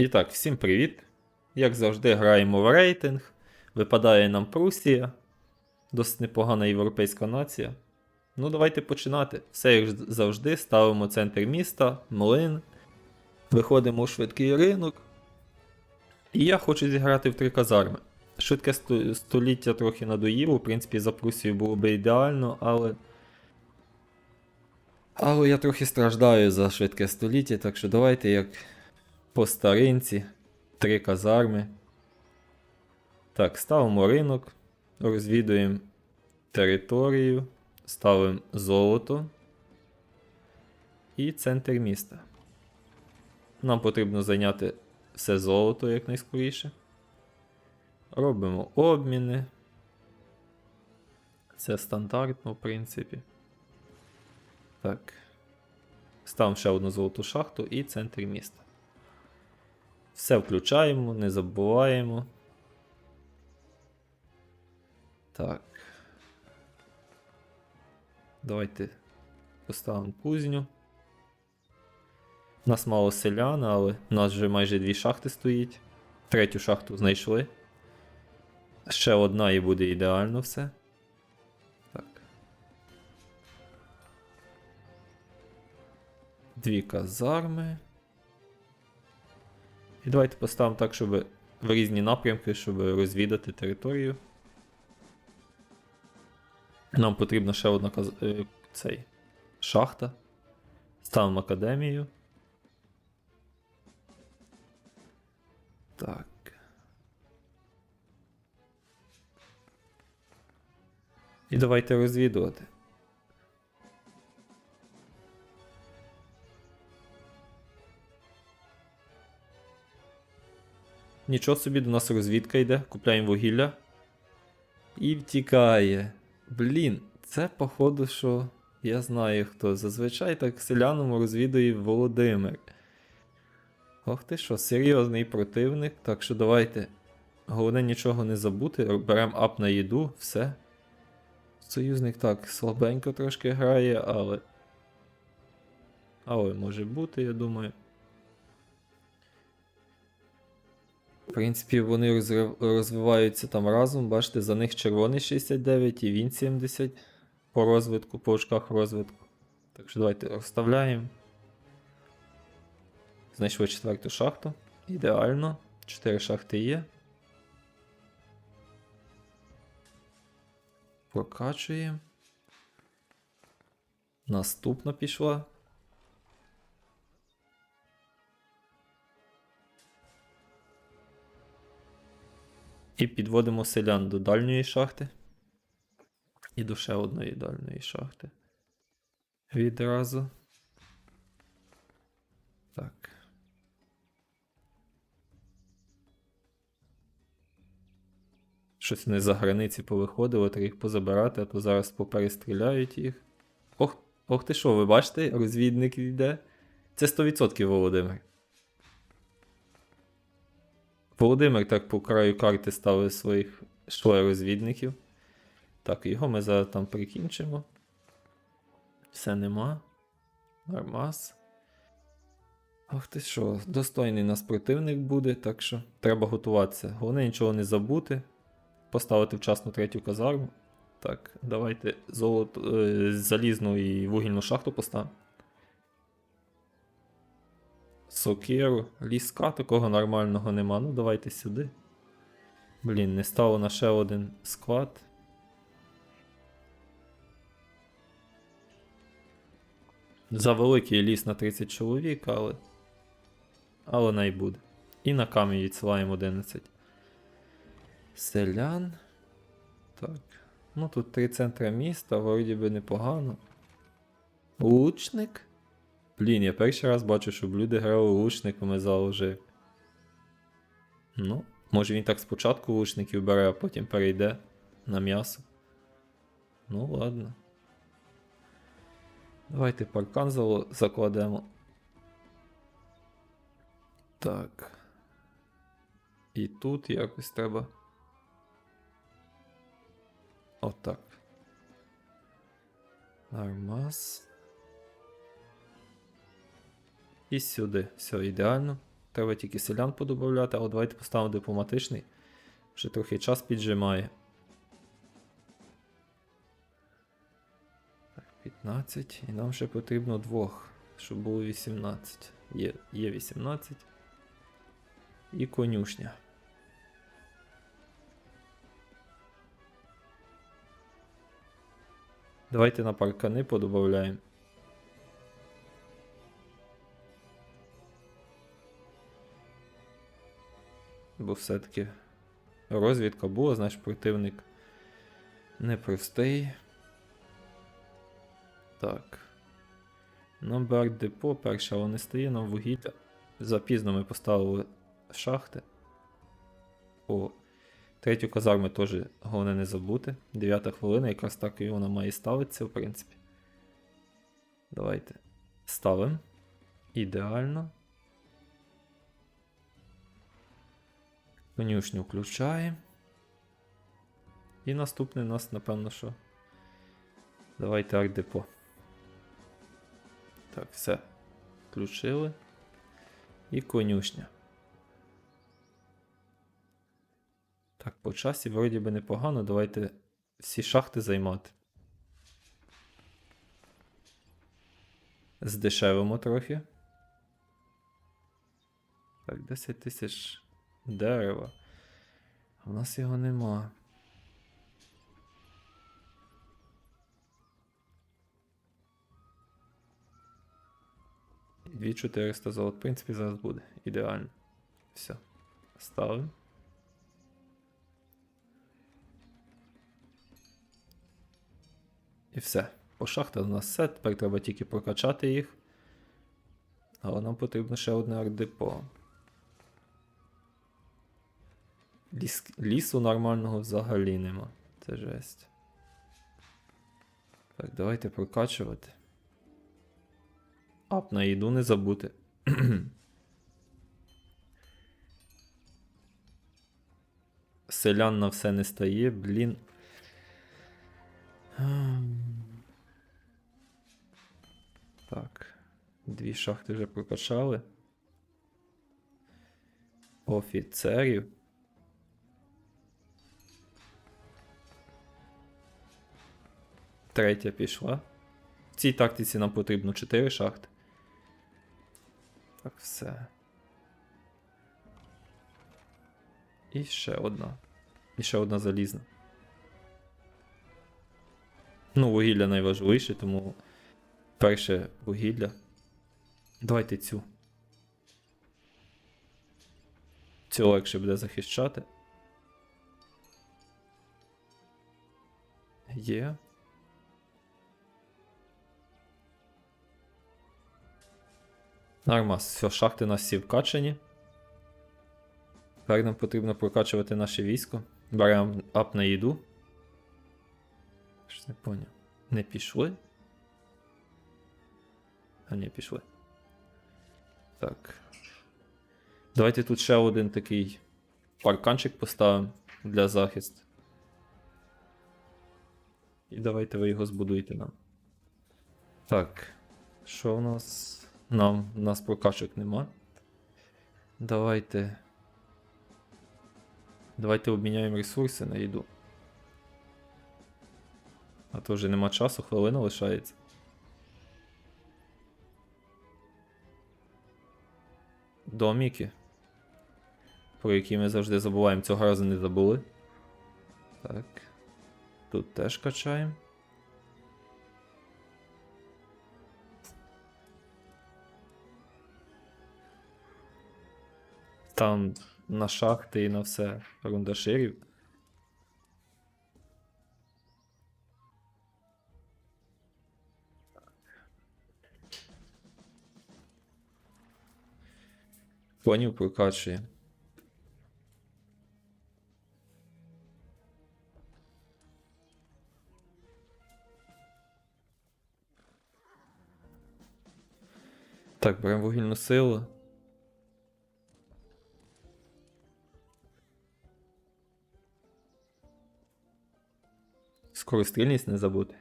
І так, всім привіт. Як завжди, граємо в рейтинг. Випадає нам Прусія. Досить непогана європейська нація. Ну, давайте починати. Все як завжди, ставимо центр міста, млин. Виходимо у швидкий ринок. І я хочу зіграти в три казарми. Швидке століття трохи надоїло, в принципі, за Прусію було би ідеально, але. Але я трохи страждаю за швидке століття, так що давайте як по старинці, три казарми. Так, ставимо ринок, розвідуємо територію, ставимо золото і центр міста. Нам потрібно зайняти все золото якнайскоріше. Робимо обміни. Це стандартно, в принципі. Так. Ставимо ще одну золоту шахту і центр міста. Все включаємо, не забуваємо. Так. Давайте поставимо кузню. У нас мало селян, але у нас вже майже дві шахти стоїть. Третю шахту знайшли. Ще одна і буде ідеально все. Так. Дві казарми. І давайте поставимо так, щоб в різні напрямки, щоб розвідати територію. Нам потрібна ще одна каз... е, цей, шахта. Ставимо академію. Так. І давайте розвідувати. Нічого собі, до нас розвідка йде, купляємо вугілля. І втікає. Блін, це походу, що я знаю хто. Зазвичай так селянам розвідує Володимир. Ох ти що, серйозний противник. Так що давайте. Головне нічого не забути. Беремо ап на їду, все. Союзник так слабенько трошки грає, але. Але може бути, я думаю. В принципі, вони розвиваються там разом. Бачите, за них червоний 69 і він 70 по розвитку, по очках розвитку. Так що давайте розставляємо. Знайшли четверту шахту. Ідеально. Чотири шахти є. Прокачуємо. Наступна пішла. І підводимо селян до дальньої шахти. І до ще одної дальньої шахти. Відразу. Так. Щось вони за границі повиходили, треба їх позабирати, а то зараз поперестріляють їх. Ох, ох ти що, ви бачите, розвідник йде. Це 100% Володимир. Володимир так по краю карти ставив своїх шле розвідників. Так, його ми зараз там прикінчимо. Все нема. Нормас. Ах ти що, достойний нас противник буде, так що треба готуватися. Головне нічого не забути. Поставити вчасно третю казарму. Так, давайте золото, е, залізну і вугільну шахту поставимо. Сокиру, ліска такого нормального нема. Ну давайте сюди. Блін, не стало на ще один склад. За великий ліс на 30 чоловік, але. Але най буде. І на камінь відсилаємо 11. Селян. Так. Ну тут три центри міста, вроді би непогано. Лучник? Блін, я перший раз бачу, щоб люди грали лучниками за вже. Ну, може він так спочатку лучників бере, а потім перейде на м'ясо. Ну, ладно. Давайте паркан закладемо. Так. І тут якось треба. Отак. Нормас. І сюди. Все ідеально. Треба тільки селян подобавляти, але давайте поставимо дипломатичний. Вже трохи час піджимає. Так, 15. І нам ще потрібно двох, щоб було 18. Є, є 18. І конюшня. Давайте на паркани подобавляємо. Бо все-таки розвідка була, значить противник непростий. Так. Номер депо перше, але не стає нам вугілля. Запізно ми поставили шахти. О, третю казарму теж головне не забути. Дев'ята хвилина, якраз так і вона має ставитися, в принципі. Давайте ставимо. Ідеально. Конюшню включаємо. І наступний у нас, напевно, що. Давайте арт-депо. Так, все. Включили. І конюшня. Так, по часі вроді би непогано. Давайте всі шахти займати. Здешевимо трохи. Так, 10 тисяч дерева. А в нас його нема. Дві 400 золот, в принципі, зараз буде. Ідеально. Все. Ставимо. І все. По шахтах у нас все. Тепер треба тільки прокачати їх. Але нам потрібно ще одне ардепо. Ліс... Лісу нормального взагалі нема. Це жесть. Так, давайте прокачувати. Ап на їду не забути. Селян на все не стає, блін. Так. Дві шахти вже прокачали. Офіцерів. Третя пішла. В цій тактиці нам потрібно 4 шахти. Так, все. І ще одна. І ще одна залізна. Ну, вугілля найважливіше, тому перше вугілля. Давайте цю. Цю легше буде захищати. Є. Нормас, все, шахти у нас всі вкачані. Тепер нам потрібно прокачувати наше військо. Беремо ап на їду. Щось не поняв. Не пішли? А не пішли. Так. Давайте тут ще один такий парканчик поставимо для захисту. І давайте ви його збудуєте нам. Так. Що у нас? Нам у нас прокачок нема. Давайте. Давайте обміняємо ресурси на їду. А то вже нема часу, хвилина лишається. Доміки. Про які ми завжди забуваємо, цього разу не забули. Так. Тут теж качаємо. Там на шахти і на все рундаширів. Конів прокачує. Так, беремо вугільну силу. Скорострільність не забути.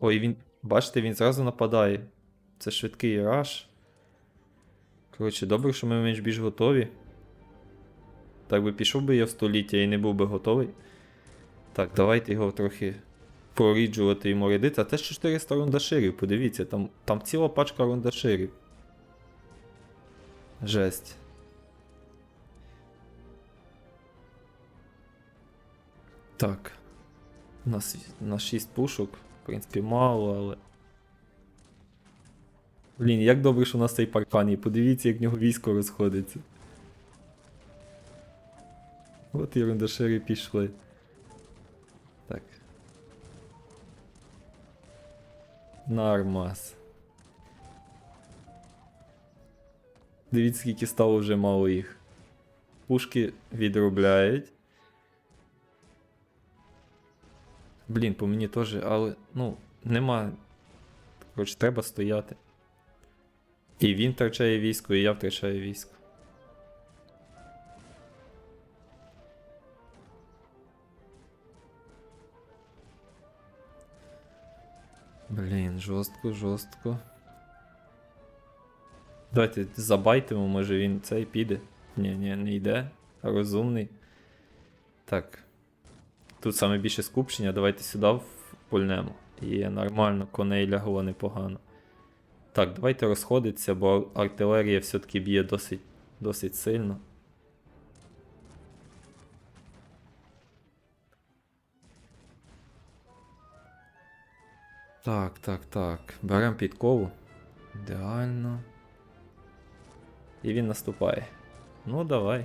Ой, він. Бачите, він зразу нападає. Це швидкий раш. Коротше, добре, що ми менш більш готові. Так би пішов би я в століття і не був би готовий. Так, давайте його трохи проріджувати йому рядити. А те 400 рундаширів, подивіться, там, там ціла пачка рундаширів. Жесть. Так. У нас на 6 пушок. В принципі, мало, але. Блін, як добре, що у нас цей паркан є. Подивіться, як в нього військо розходиться. От і рундашири пішли. Так. Нормас. Дивіться, скільки стало вже мало їх. Пушки відробляють. Блін, по мені теж, але ну, нема. Коротше, треба стояти. І він втрачає військо, і я втрачаю військо. Блін, жорстко, жорстко. Давайте забайтимо, може він цей піде. Ні, ні, не йде. Розумний. Так. Тут саме більше скупчення, давайте сюди пульнемо. Є нормально, коней лягло непогано. Так, давайте розходитися, бо артилерія все-таки б'є досить, досить сильно. Так, так, так. Беремо підкову. Ідеально. І він наступає. Ну, давай.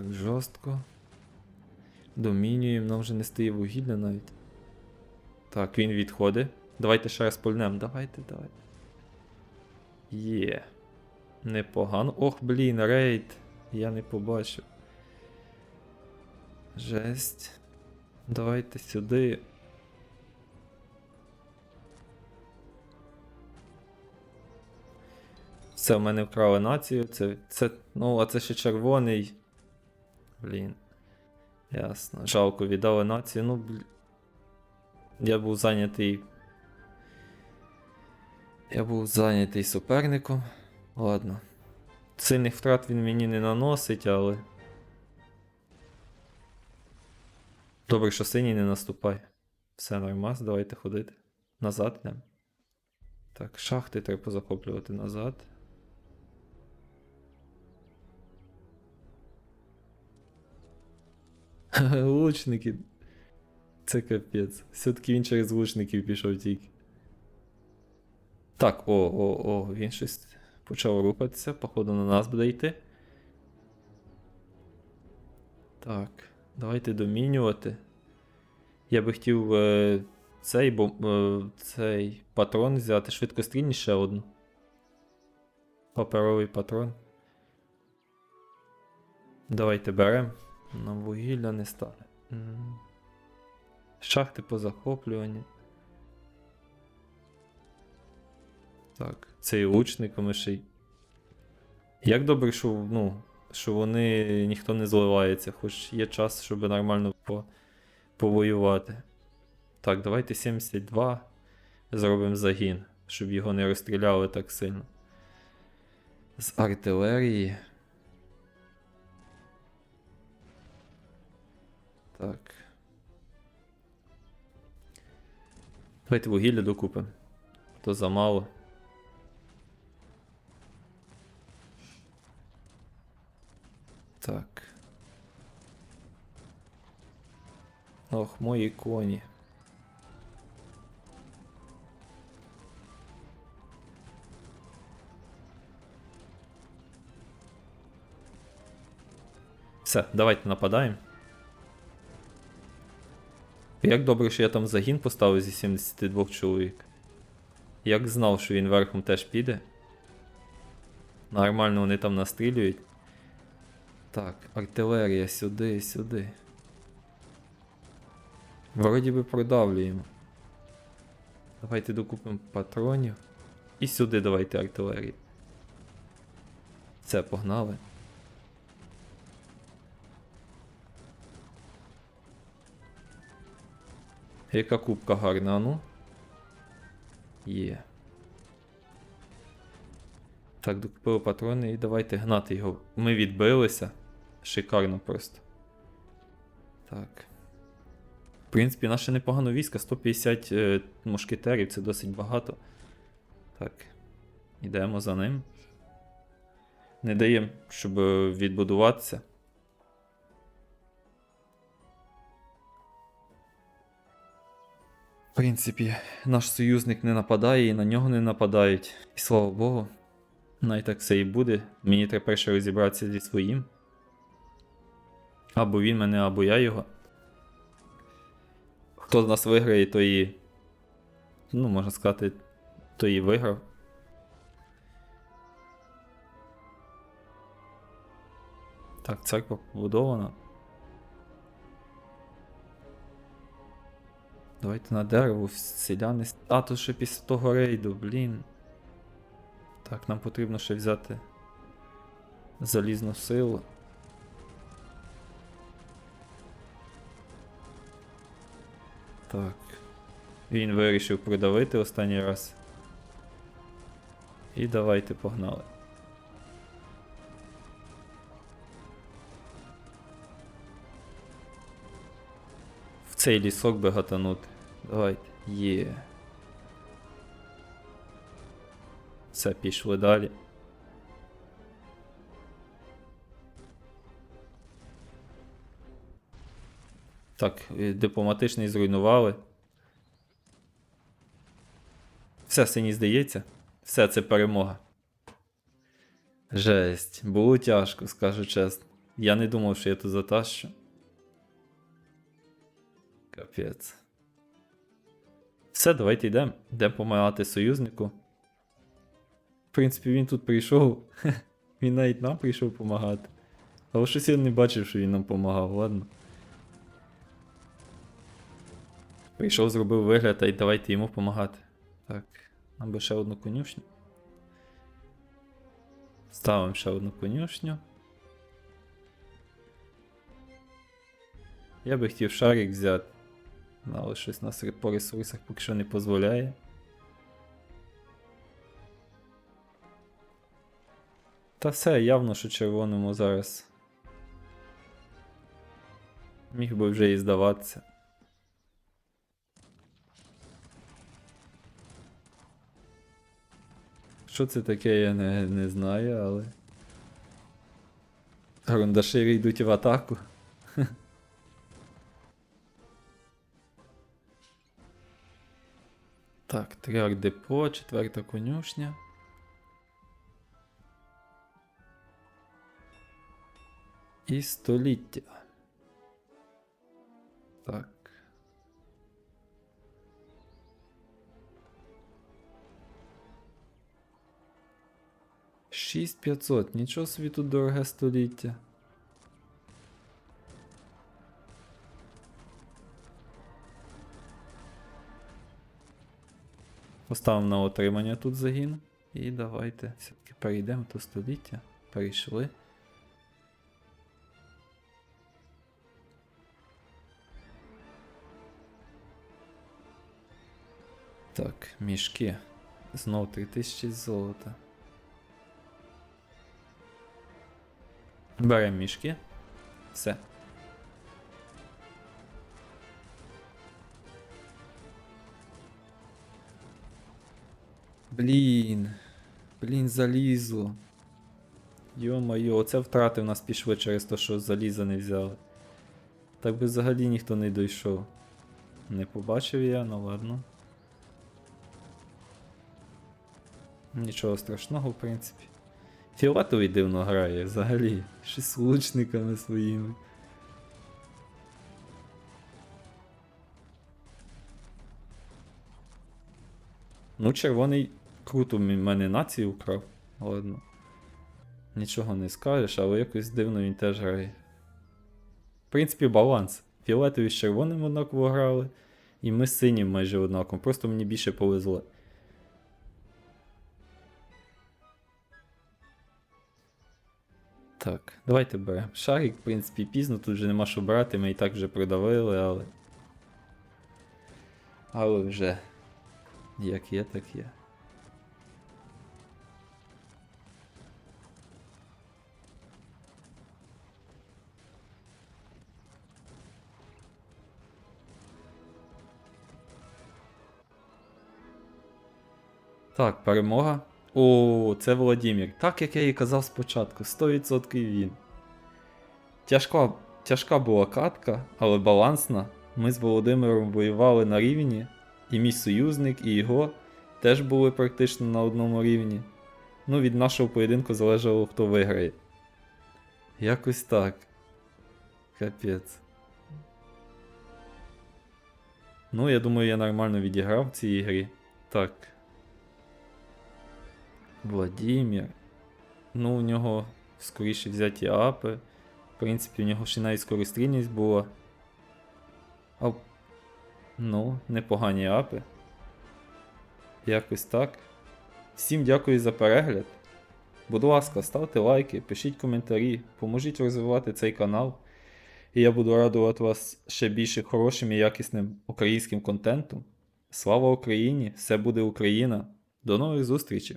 Так, жорстко. Домінюємо, нам вже не стає вугілля навіть. Так, він відходить. Давайте ще раз пульнем. Давайте, давайте. Є. Непогано. Ох, блін, рейд. Я не побачив. Жесть. Давайте сюди. Все, в мене вкрали націю. Це. це. Ну, а це ще червоний. Блін. Ясно. Жалко, віддали націю. Ну, блін. Я був зайнятий. Я був зайнятий суперником. Ладно. Сильних втрат він мені не наносить, але. Добре, що синій не наступає. Все нормас, давайте ходити. Назад йдемо. Так, шахти треба позахоплювати назад. Лучники. Це капець. Все-таки він через лучників пішов тільки. Так, о, о, о, він щось почав рухатися, походу на нас буде йти. Так, давайте домінювати. Я би хотів е, цей, бо, е, цей патрон взяти швидкострільніше ще одну. Паперовий патрон. Давайте беремо. Нам вугілля не стане. Шахти по захоплюванню. Так, цей лучниками ще й. Як добре, що, ну, що вони ніхто не зливається, хоч є час, щоб нормально по, повоювати. Так, давайте 72 зробимо загін, щоб його не розстріляли так сильно. З артилерії. Так. Давайте вугілля докупимо. То замало. Так. Ох, мої коні. Все, давайте нападаємо. Як добре, що я там загін поставив зі 72 чоловік. Як знав, що він верхом теж піде. Нормально вони там настрілюють. Так, артилерія сюди, сюди. Вроді би продавлюємо. Давайте докупимо патронів. І сюди давайте артилерію. Все, погнали. Яка кубка гарна, ну? Є. Так, докупили патрони і давайте гнати його. Ми відбилися. Шикарно просто. Так. В принципі, наше непогано військо, 150 е, мушкетерів, це досить багато. Так. Йдемо за ним. Не даємо, щоб е, відбудуватися. Принципі, наш союзник не нападає і на нього не нападають. І слава Богу. Навіть так все і буде. Мені треба перше розібратися зі своїм. Або він мене, або я його. Хто з нас виграє, той і. Ну, можна сказати, той і виграв. Так, церква побудована. Давайте на дерево селяни. А, то ще після того рейду, блін. Так, нам потрібно ще взяти залізну силу. Так. Він вирішив придавити останній раз. І давайте погнали. Цей лісок би гатанути. Давайте. Є. Все, пішли далі. Так, е, дипломатичний зруйнували. Все сині здається. Все, це перемога. Жесть, було тяжко, скажу чесно. Я не думав, що я тут затащу. Капець. Все, давайте йдемо. Йдемо допомагати союзнику. В принципі, він тут прийшов. Він навіть нам прийшов допомагати. Але щось я не бачив, що він нам допомагав, ладно. Прийшов, зробив вигляд, та й давайте йому допомагати. Так, нам би ще одну конюшню. Ставимо ще одну конюшню. Я би хотів шарик взяти. Але щось нас по ресурсах поки що не дозволяє. Та все, явно, що червоному зараз. Міг би вже і здаватися. Що це таке, я не, не знаю, але. Грундашири йдуть в атаку. Так, трьох депо, четверта конюшня. І століття. Так. Шість п'ятсот. Нічого собі тут дороге століття. Поставимо на отримання тут загін. І давайте все-таки перейдемо до століття. Перейшли. Так, мішки. Знов 3000 золота. Беремо мішки. Все. Блін. Блін, залізло. Йо-моє, оце втрати в нас пішли через те, що заліза не взяли. Так би взагалі ніхто не дійшов. Не побачив я, ну ладно. Нічого страшного, в принципі. Фіолетовий дивно грає взагалі. Щось з лучниками своїми. Ну, червоний круто в мене націю вкрав. Ладно. Нічого не скажеш, але якось дивно він теж грає. В принципі, баланс. Фіолетові з червоним однаково грали, і ми з синім майже однаково. Просто мені більше повезло. Так, давайте беремо. Шарик, в принципі, пізно, тут вже нема що брати, ми і так вже придавили, але. Але вже. Як є, так є. Так, перемога. О, це Володимир. Так як я і казав спочатку, 100% він. Тяжка, тяжка була катка, але балансна. Ми з Володимиром воювали на рівні, і мій союзник, і його теж були практично на одному рівні. Ну, від нашого поєдинку залежало, хто виграє. Якось так. Капець. Ну, я думаю, я нормально відіграв в цій грі. Так. Владимир. Ну, у нього скоріше взяті апи. В принципі, у нього ще навіть скорострільність була. А... Ну, непогані апи. Якось так. Всім дякую за перегляд. Будь ласка, ставте лайки, пишіть коментарі, поможіть розвивати цей канал. І я буду радувати вас ще більше хорошим і якісним українським контентом. Слава Україні! Все буде Україна! До нових зустрічей!